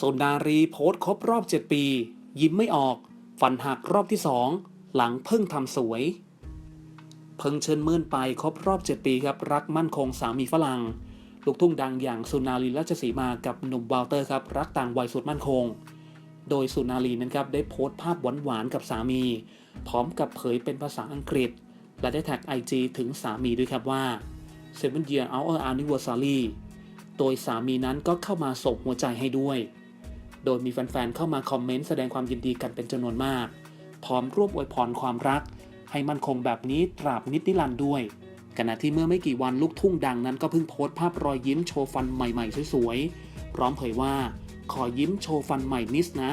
สุนารีโพสต์ครบรอบ 7 ปี ยิ้มไม่ออกฟันหักรอบที่ 2 หลังเพิ่งทำสวย เพิ่งเชิญมื่นไปครบรอบ 7 ปีครับรักมั่นคงสามีฝรั่ง ลูกทุ่งดังอย่างสุนารีราชสีมากับหนุ่มวาลเตอร์ครับรักต่างวัยสุดมั่นคง โดยสุนารีนั้นครับได้โพสต์ภาพหวานๆกับสามี พร้อมกับเผยเป็นภาษาอังกฤษ และได้แท็ก IG ถึงสามีด้วยครับว่า Seven Year Our Anniversary โดยสามีนั้นก็เข้ามาส่งหัวใจให้ด้วย โดยมีแฟนๆเข้ามาคอมเมนต์แสดงความยินดีกันเป็นจำนวนมาก พร้อมร่วมอวยพรความรัก ให้มั่นคงแบบนี้ตราบนิดนิรันดร์ด้วยขณะที่เมื่อไม่กี่วันลูกทุ่งดังนั้นก็เพิ่งโพสต์ภาพรอยยิ้มโชว์ฟันใหม่ๆสวยๆ พร้อมเผยว่า ขอยิ้มโชว์ฟันใหม่นิดนะ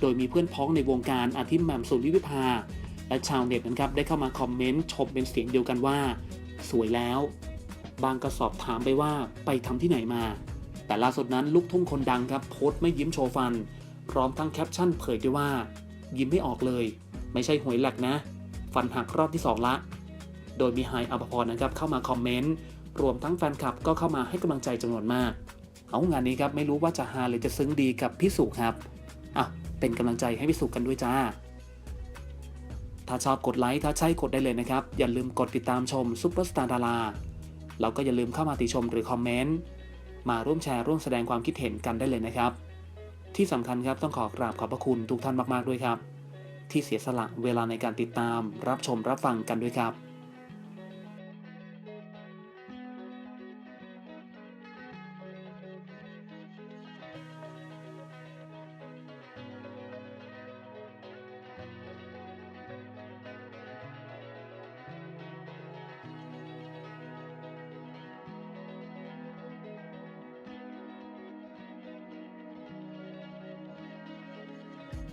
โดยมีเพื่อนพ้องในวงการอาทิแหม่มสุริวิภา และชาวเน็ตนะครับได้เข้ามาคอมเมนต์ชมเป็นเสียงเดียวกันว่า สวยแล้ว บางก็สอบถามไปว่าไปทำที่ไหนมา แต่ล่าสุดนั้นลูกทุ่งคนดังครับโพสต์ไม่ยิ้มโชว์ฟัน พร้อมทั้งแคปชั่นเผยด้วยว่า ยิ้มไม่ออกเลย ไม่ใช่หวยแหลกนะ ฟันหักรอบที่ 2 ละ โดยมีไฮอัปพรนะครับเข้ามาคอมเมนต์รวมทั้งแฟนคลับก็เข้ามาให้กำลังใจจำนวนมาก เอางานนี้ครับไม่รู้ว่าจะฮาหรือจะซึ้งดีกับพี่สุครับอะเป็นกำลังใจให้พี่สุกันด้วยจ้า ถ้าชอบกดไลค์ถ้าใช่กดได้เลยนะครับ อย่าลืมกดติดตามชมซุปเปอร์สตาร์ดาราแล้วก็อย่าลืมเข้ามาติชมหรือคอมเมนต์ มาร่วมแชร์ร่วมแสดงความคิดเห็นกันได้เลยนะครับ ที่สำคัญครับต้องขอกราบขอบพระคุณทุกท่านมากๆด้วยครับ ที่เสียสละเวลาในการติดตาม รับชมรับฟังกันด้วยครับ